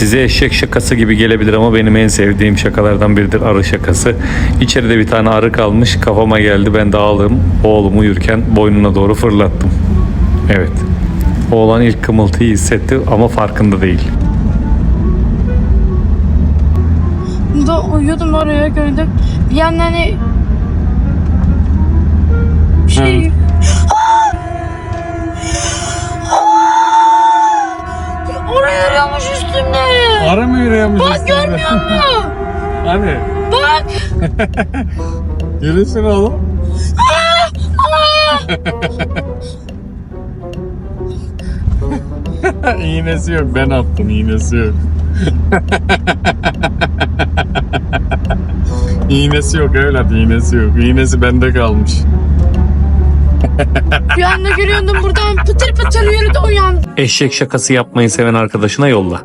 Size eşek şakası gibi gelebilir ama benim en sevdiğim şakalardan biridir arı şakası. İçeride bir tane arı kalmış kafama geldi ben de aldım oğlum uyurken boynuna doğru fırlattım. Evet. Oğlan ilk kımıltıyı hissetti ama farkında değil. Da uyuyordum oraya gördüm. Bir yandan hani şey Oraya Ara mı yürüyormuş Bak üstünde? görmüyor musun? Hani? Bak. Yürüsün oğlum. iğnesi yok ben attım iğnesi yok. iğnesi yok evlat iğnesi yok. İğnesi bende kalmış. Bir anda görüyordum buradan pıtır pıtır yürüdü uyandı. Eşek şakası yapmayı seven arkadaşına yolla.